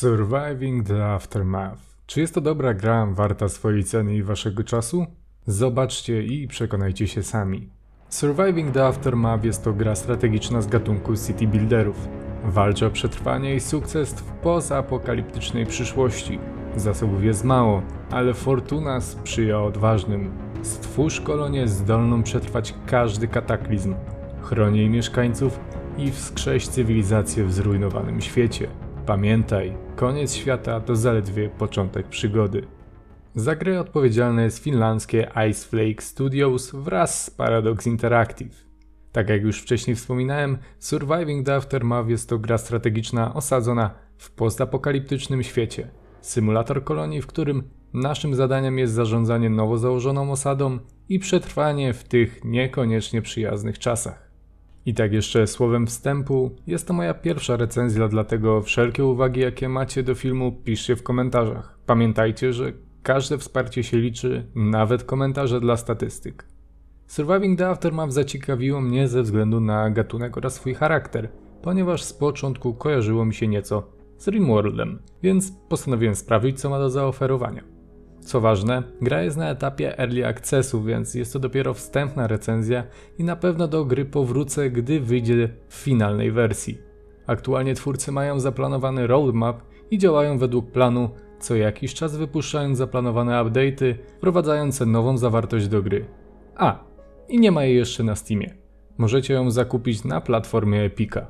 Surviving the Aftermath. Czy jest to dobra gra, warta swojej ceny i waszego czasu? Zobaczcie i przekonajcie się sami. Surviving the Aftermath jest to gra strategiczna z gatunku city builderów. Walczy o przetrwanie i sukces w pozapokaliptycznej przyszłości. Zasobów jest mało, ale fortuna sprzyja odważnym. Stwórz kolonię zdolną przetrwać każdy kataklizm. Chroni mieszkańców i wskrześ cywilizację w zrujnowanym świecie. Pamiętaj, koniec świata to zaledwie początek przygody. Za grę odpowiedzialne jest finlandzkie Ice Flake Studios wraz z Paradox Interactive. Tak jak już wcześniej wspominałem, Surviving the Aftermath jest to gra strategiczna osadzona w postapokaliptycznym świecie. Symulator kolonii, w którym naszym zadaniem jest zarządzanie nowo założoną osadą i przetrwanie w tych niekoniecznie przyjaznych czasach. I tak jeszcze słowem wstępu, jest to moja pierwsza recenzja, dlatego wszelkie uwagi jakie macie do filmu piszcie w komentarzach. Pamiętajcie, że każde wsparcie się liczy, nawet komentarze dla statystyk. Surviving the Aftermath zaciekawiło mnie ze względu na gatunek oraz swój charakter, ponieważ z początku kojarzyło mi się nieco z Rimworldem, więc postanowiłem sprawdzić co ma do zaoferowania. Co ważne, gra jest na etapie early accessu, więc jest to dopiero wstępna recenzja i na pewno do gry powrócę, gdy wyjdzie w finalnej wersji. Aktualnie twórcy mają zaplanowany roadmap i działają według planu, co jakiś czas wypuszczając zaplanowane update'y, wprowadzające nową zawartość do gry. A, i nie ma jej jeszcze na Steamie. Możecie ją zakupić na platformie Epica.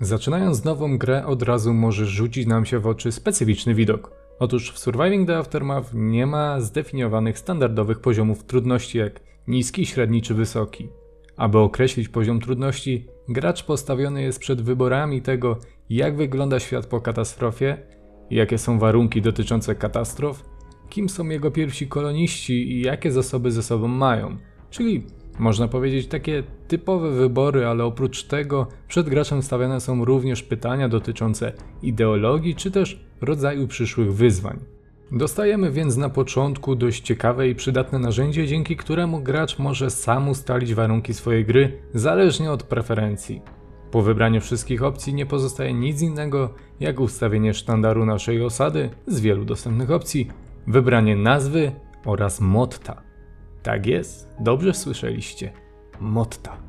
Zaczynając nową grę, od razu może rzucić nam się w oczy specyficzny widok. Otóż w Surviving the Aftermath nie ma zdefiniowanych standardowych poziomów trudności jak niski, średni czy wysoki. Aby określić poziom trudności, gracz postawiony jest przed wyborami tego, jak wygląda świat po katastrofie, jakie są warunki dotyczące katastrof, kim są jego pierwsi koloniści i jakie zasoby ze sobą mają. Czyli można powiedzieć takie typowe wybory, ale oprócz tego przed graczem stawiane są również pytania dotyczące ideologii czy też rodzaju przyszłych wyzwań. Dostajemy więc na początku dość ciekawe i przydatne narzędzie, dzięki któremu gracz może sam ustalić warunki swojej gry zależnie od preferencji. Po wybraniu wszystkich opcji nie pozostaje nic innego jak ustawienie sztandaru naszej osady z wielu dostępnych opcji, wybranie nazwy oraz motta. Tak jest, dobrze słyszeliście. Motta.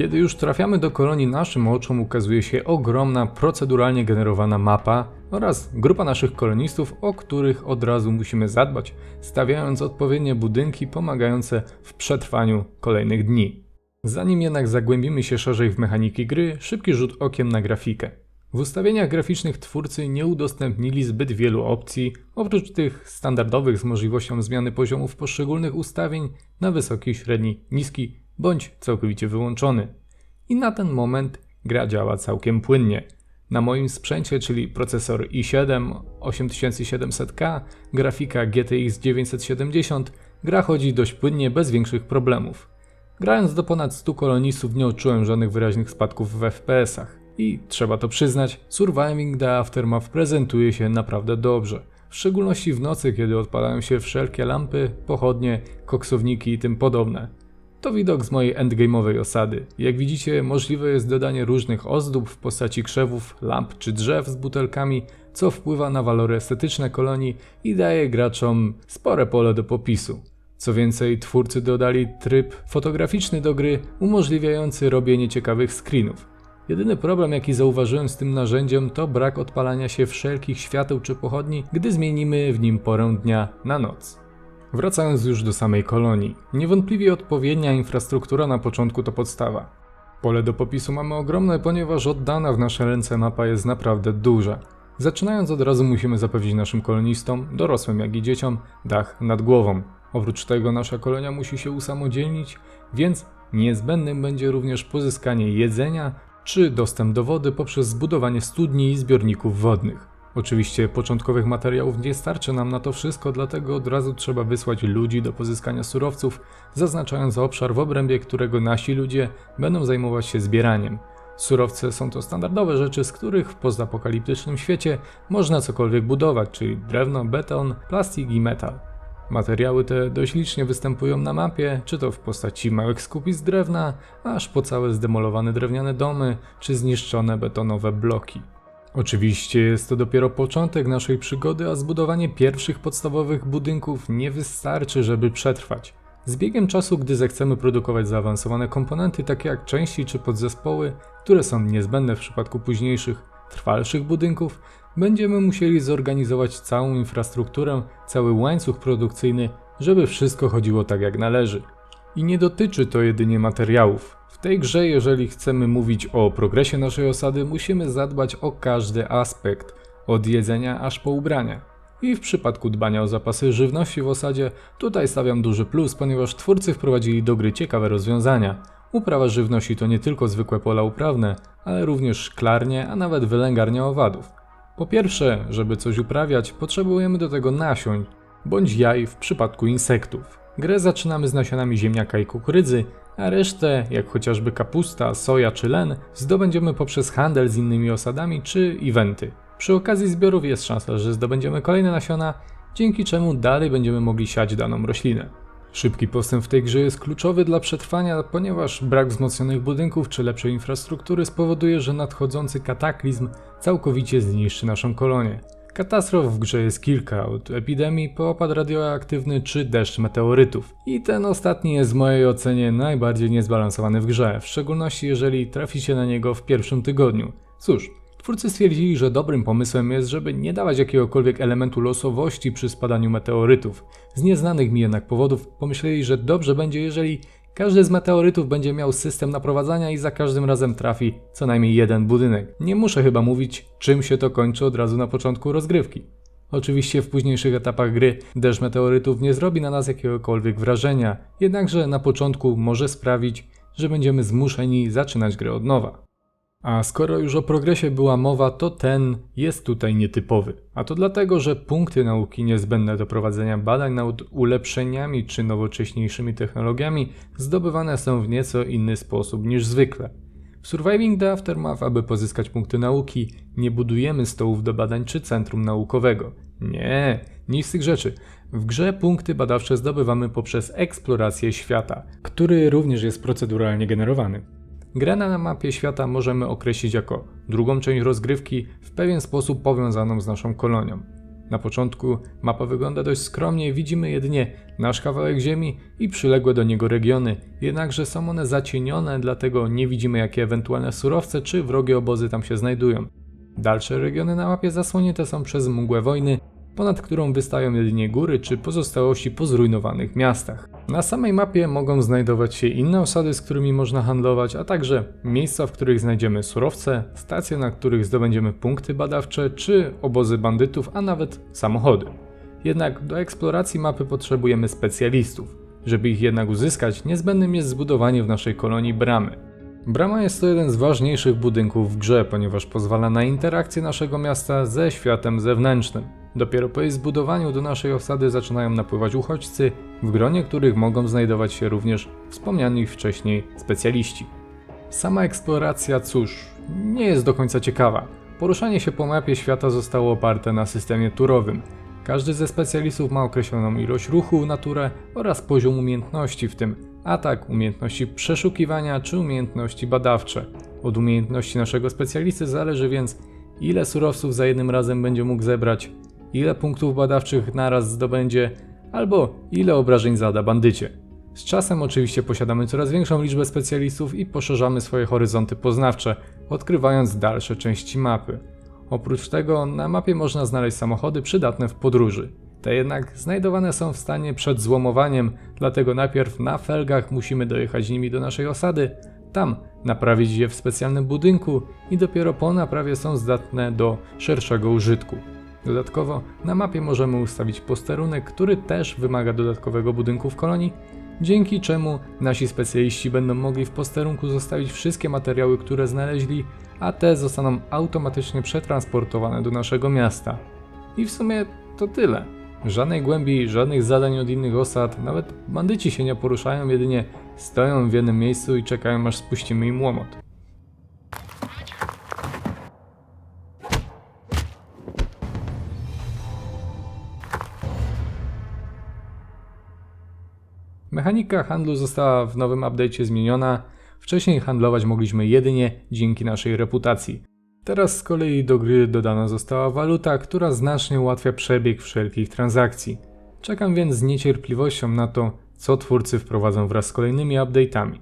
Kiedy już trafiamy do kolonii, naszym oczom ukazuje się ogromna, proceduralnie generowana mapa oraz grupa naszych kolonistów, o których od razu musimy zadbać, stawiając odpowiednie budynki pomagające w przetrwaniu kolejnych dni. Zanim jednak zagłębimy się szerzej w mechaniki gry, szybki rzut okiem na grafikę. W ustawieniach graficznych twórcy nie udostępnili zbyt wielu opcji, oprócz tych standardowych z możliwością zmiany poziomów poszczególnych ustawień na wysoki, średni, niski bądź całkowicie wyłączony. I na ten moment gra działa całkiem płynnie. Na moim sprzęcie, czyli procesor i7 8700K, grafika GTX 970, gra chodzi dość płynnie bez większych problemów. Grając do ponad 100 kolonistów nie odczułem żadnych wyraźnych spadków w FPS-ach. I trzeba to przyznać, Surviving the Aftermath prezentuje się naprawdę dobrze. W szczególności w nocy, kiedy odpalają się wszelkie lampy, pochodnie, koksowniki i tym podobne. To widok z mojej endgame'owej osady. Jak widzicie, możliwe jest dodanie różnych ozdób w postaci krzewów, lamp czy drzew z butelkami, co wpływa na walory estetyczne kolonii i daje graczom spore pole do popisu. Co więcej, twórcy dodali tryb fotograficzny do gry, umożliwiający robienie ciekawych screenów. Jedyny problem, jaki zauważyłem z tym narzędziem, to brak odpalania się wszelkich świateł czy pochodni, gdy zmienimy w nim porę dnia na noc. Wracając już do samej kolonii, niewątpliwie odpowiednia infrastruktura na początku to podstawa. Pole do popisu mamy ogromne, ponieważ oddana w nasze ręce mapa jest naprawdę duża. Zaczynając od razu musimy zapewnić naszym kolonistom, dorosłym jak i dzieciom, dach nad głową. Oprócz tego nasza kolonia musi się usamodzielnić, więc niezbędnym będzie również pozyskanie jedzenia czy dostęp do wody poprzez zbudowanie studni i zbiorników wodnych. Oczywiście początkowych materiałów nie starczy nam na to wszystko, dlatego od razu trzeba wysłać ludzi do pozyskania surowców, zaznaczając obszar w obrębie którego nasi ludzie będą zajmować się zbieraniem. Surowce są to standardowe rzeczy, z których w pozapokaliptycznym świecie można cokolwiek budować, czyli drewno, beton, plastik i metal. Materiały te dość licznie występują na mapie, czy to w postaci małych skupisk drewna, aż po całe zdemolowane drewniane domy, czy zniszczone betonowe bloki. Oczywiście jest to dopiero początek naszej przygody, a zbudowanie pierwszych podstawowych budynków nie wystarczy, żeby przetrwać. Z biegiem czasu, gdy zechcemy produkować zaawansowane komponenty, takie jak części czy podzespoły, które są niezbędne w przypadku późniejszych, trwalszych budynków, będziemy musieli zorganizować całą infrastrukturę, cały łańcuch produkcyjny, żeby wszystko chodziło tak jak należy. I nie dotyczy to jedynie materiałów. Tej grze, jeżeli chcemy mówić o progresie naszej osady, musimy zadbać o każdy aspekt, od jedzenia aż po ubrania. I w przypadku dbania o zapasy żywności w osadzie, tutaj stawiam duży plus, ponieważ twórcy wprowadzili do gry ciekawe rozwiązania. Uprawa żywności to nie tylko zwykłe pola uprawne, ale również szklarnie, a nawet wylęgarnia owadów. Po pierwsze, żeby coś uprawiać, potrzebujemy do tego nasion, bądź jaj w przypadku insektów. Grę zaczynamy z nasionami ziemniaka i kukurydzy, a resztę, jak chociażby kapusta, soja czy len, zdobędziemy poprzez handel z innymi osadami czy eventy. Przy okazji zbiorów jest szansa, że zdobędziemy kolejne nasiona, dzięki czemu dalej będziemy mogli siać daną roślinę. Szybki postęp w tej grze jest kluczowy dla przetrwania, ponieważ brak wzmocnionych budynków czy lepszej infrastruktury spowoduje, że nadchodzący kataklizm całkowicie zniszczy naszą kolonię. Katastrof w grze jest kilka, od epidemii po opad radioaktywny czy deszcz meteorytów. I ten ostatni jest w mojej ocenie najbardziej niezbalansowany w grze, w szczególności jeżeli traficie na niego w pierwszym tygodniu. Cóż, twórcy stwierdzili, że dobrym pomysłem jest, żeby nie dawać jakiegokolwiek elementu losowości przy spadaniu meteorytów. Z nieznanych mi jednak powodów pomyśleli, że dobrze będzie, jeżeli każdy z meteorytów będzie miał system naprowadzania i za każdym razem trafi co najmniej jeden budynek. Nie muszę chyba mówić, czym się to kończy od razu na początku rozgrywki. Oczywiście w późniejszych etapach gry deszcz meteorytów nie zrobi na nas jakiegokolwiek wrażenia, jednakże na początku może sprawić, że będziemy zmuszeni zaczynać grę od nowa. A skoro już o progresie była mowa, to ten jest tutaj nietypowy. A to dlatego, że punkty nauki niezbędne do prowadzenia badań nad ulepszeniami czy nowocześniejszymi technologiami zdobywane są w nieco inny sposób niż zwykle. W Surviving the Aftermath, aby pozyskać punkty nauki, nie budujemy stołów do badań czy centrum naukowego. Nie, nic z tych rzeczy. W grze punkty badawcze zdobywamy poprzez eksplorację świata, który również jest proceduralnie generowany. Grę na mapie świata możemy określić jako drugą część rozgrywki w pewien sposób powiązaną z naszą kolonią. Na początku mapa wygląda dość skromnie, widzimy jedynie nasz kawałek ziemi i przyległe do niego regiony, jednakże są one zacienione, dlatego nie widzimy jakie ewentualne surowce czy wrogie obozy tam się znajdują. Dalsze regiony na mapie zasłonięte są przez mgłę wojny, ponad którą wystają jedynie góry czy pozostałości po zrujnowanych miastach. Na samej mapie mogą znajdować się inne osady, z którymi można handlować, a także miejsca, w których znajdziemy surowce, stacje, na których zdobędziemy punkty badawcze, czy obozy bandytów, a nawet samochody. Jednak do eksploracji mapy potrzebujemy specjalistów. Żeby ich jednak uzyskać, niezbędnym jest zbudowanie w naszej kolonii bramy. Brama jest to jeden z ważniejszych budynków w grze, ponieważ pozwala na interakcję naszego miasta ze światem zewnętrznym. Dopiero po jej zbudowaniu do naszej osady zaczynają napływać uchodźcy, w gronie których mogą znajdować się również wspomniani wcześniej specjaliści. Sama eksploracja, cóż, nie jest do końca ciekawa. Poruszanie się po mapie świata zostało oparte na systemie turowym. Każdy ze specjalistów ma określoną ilość ruchu, naturę oraz poziom umiejętności, w tym atak, umiejętności przeszukiwania czy umiejętności badawcze. Od umiejętności naszego specjalisty zależy więc, ile surowców za jednym razem będzie mógł zebrać, ile punktów badawczych naraz zdobędzie, albo ile obrażeń zada bandycie. Z czasem oczywiście posiadamy coraz większą liczbę specjalistów i poszerzamy swoje horyzonty poznawcze, odkrywając dalsze części mapy. Oprócz tego na mapie można znaleźć samochody przydatne w podróży. Te jednak znajdowane są w stanie przed złomowaniem, dlatego najpierw na felgach musimy dojechać nimi do naszej osady, tam naprawić je w specjalnym budynku i dopiero po naprawie są zdatne do szerszego użytku. Dodatkowo na mapie możemy ustawić posterunek, który też wymaga dodatkowego budynku w kolonii, dzięki czemu nasi specjaliści będą mogli w posterunku zostawić wszystkie materiały, które znaleźli, a te zostaną automatycznie przetransportowane do naszego miasta. I w sumie to tyle. Żadnej głębi, żadnych zadań od innych osad, nawet bandyci się nie poruszają, jedynie stoją w jednym miejscu i czekają aż spuścimy im łomot. Mechanika handlu została w nowym update'cie zmieniona. Wcześniej handlować mogliśmy jedynie dzięki naszej reputacji. Teraz z kolei do gry dodana została waluta, która znacznie ułatwia przebieg wszelkich transakcji. Czekam więc z niecierpliwością na to, co twórcy wprowadzą wraz z kolejnymi update'ami.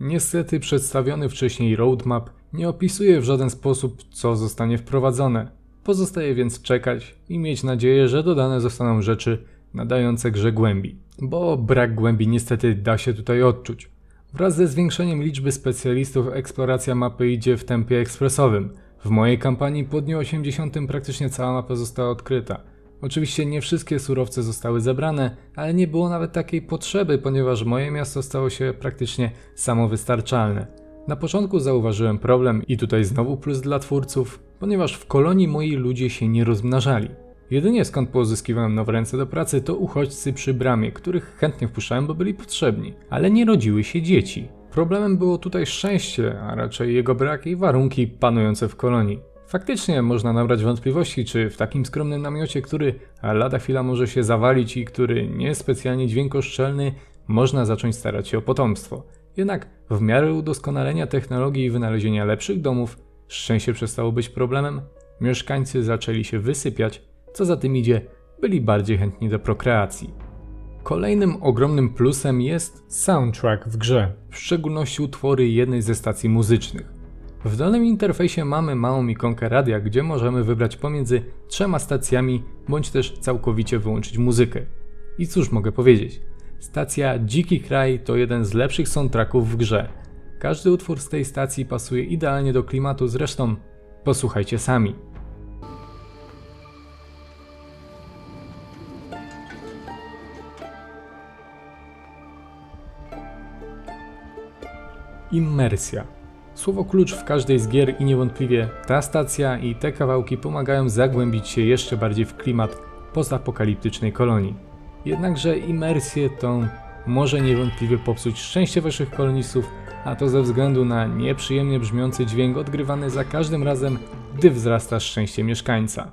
Niestety przedstawiony wcześniej roadmap nie opisuje w żaden sposób, co zostanie wprowadzone. Pozostaje więc czekać i mieć nadzieję, że dodane zostaną rzeczy nadające grze głębi. Bo brak głębi niestety da się tutaj odczuć. Wraz ze zwiększeniem liczby specjalistów eksploracja mapy idzie w tempie ekspresowym. W mojej kampanii po dniu 80 praktycznie cała mapa została odkryta. Oczywiście nie wszystkie surowce zostały zebrane, ale nie było nawet takiej potrzeby, ponieważ moje miasto stało się praktycznie samowystarczalne. Na początku zauważyłem problem i tutaj znowu plus dla twórców, ponieważ w kolonii moi ludzie się nie rozmnażali. Jedynie skąd pozyskiwałem nowe ręce do pracy to uchodźcy przy bramie, których chętnie wpuszczałem, bo byli potrzebni, ale nie rodziły się dzieci. Problemem było tutaj szczęście, a raczej jego brak i warunki panujące w kolonii. Faktycznie można nabrać wątpliwości, czy w takim skromnym namiocie, który lada chwila może się zawalić i który nie jest specjalnie dźwiękoszczelny, można zacząć starać się o potomstwo. Jednak w miarę udoskonalenia technologii i wynalezienia lepszych domów, szczęście przestało być problemem, mieszkańcy zaczęli się wysypiać, co za tym idzie, byli bardziej chętni do prokreacji. Kolejnym ogromnym plusem jest soundtrack w grze, w szczególności utwory jednej ze stacji muzycznych. W dolnym interfejsie mamy małą ikonkę radia, gdzie możemy wybrać pomiędzy trzema stacjami, bądź też całkowicie wyłączyć muzykę. I cóż mogę powiedzieć? Stacja Dziki Kraj to jeden z lepszych soundtracków w grze. Każdy utwór z tej stacji pasuje idealnie do klimatu, zresztą posłuchajcie sami. Immersja. Słowo klucz w każdej z gier i niewątpliwie ta stacja i te kawałki pomagają zagłębić się jeszcze bardziej w klimat postapokaliptycznej kolonii. Jednakże imersję tą może niewątpliwie popsuć szczęście waszych kolonistów, a to ze względu na nieprzyjemnie brzmiący dźwięk odgrywany za każdym razem, gdy wzrasta szczęście mieszkańca.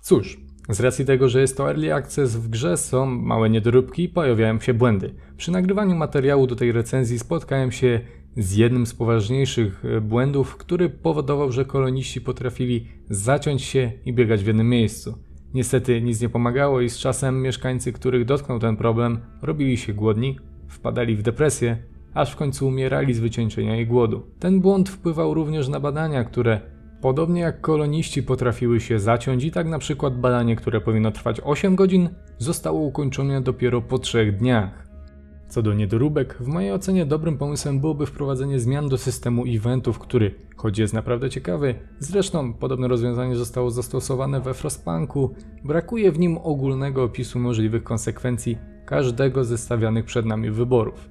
Cóż, z racji tego, że jest to early access, w grze są małe niedoróbki i pojawiają się błędy. Przy nagrywaniu materiału do tej recenzji spotkałem się z jednym z poważniejszych e, błędów, który powodował, że koloniści potrafili zaciąć się i biegać w jednym miejscu. Niestety nic nie pomagało i z czasem mieszkańcy, których dotknął ten problem, robili się głodni, wpadali w depresję, aż w końcu umierali z wycieńczenia i głodu. Ten błąd wpływał również na badania, które podobnie jak koloniści potrafiły się zaciąć i tak na przykład badanie, które powinno trwać 8 godzin, zostało ukończone dopiero po 3 dniach. Co do niedoróbek, w mojej ocenie dobrym pomysłem byłoby wprowadzenie zmian do systemu eventów, który, choć jest naprawdę ciekawy, zresztą podobne rozwiązanie zostało zastosowane we Frostpunku, brakuje w nim ogólnego opisu możliwych konsekwencji każdego ze stawianych przed nami wyborów.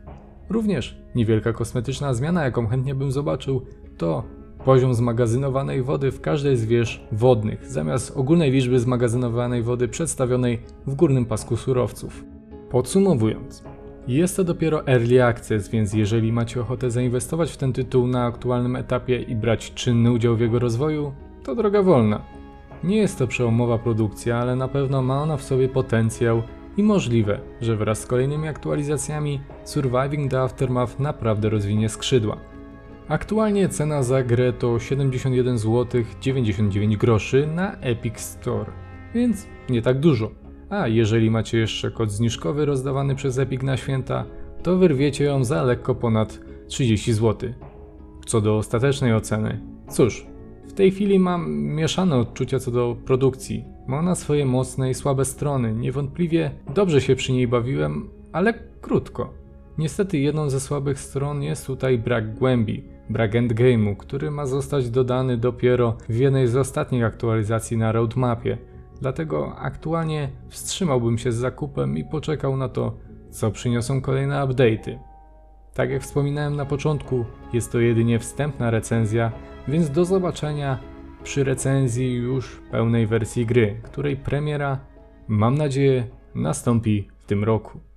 Również niewielka kosmetyczna zmiana, jaką chętnie bym zobaczył, to poziom zmagazynowanej wody w każdej z wież wodnych, zamiast ogólnej liczby zmagazynowanej wody przedstawionej w górnym pasku surowców. Podsumowując, jest to dopiero early access, więc jeżeli macie ochotę zainwestować w ten tytuł na aktualnym etapie i brać czynny udział w jego rozwoju, to droga wolna. Nie jest to przełomowa produkcja, ale na pewno ma ona w sobie potencjał i możliwe, że wraz z kolejnymi aktualizacjami Surviving the Aftermath naprawdę rozwinie skrzydła. Aktualnie cena za grę to 71 zł 99 groszy na Epic Store, więc nie tak dużo. A jeżeli macie jeszcze kod zniżkowy rozdawany przez Epic na święta, to wyrwiecie ją za lekko ponad 30 zł. Co do ostatecznej oceny, cóż, w tej chwili mam mieszane odczucia co do produkcji. Ma ona swoje mocne i słabe strony. Niewątpliwie dobrze się przy niej bawiłem, ale krótko. Niestety jedną ze słabych stron jest tutaj brak głębi, brak endgame'u, który ma zostać dodany dopiero w jednej z ostatnich aktualizacji na roadmapie. Dlatego aktualnie wstrzymałbym się z zakupem i poczekał na to, co przyniosą kolejne update'y. Tak jak wspominałem na początku, jest to jedynie wstępna recenzja, więc do zobaczenia przy recenzji już pełnej wersji gry, której premiera, mam nadzieję, nastąpi w tym roku.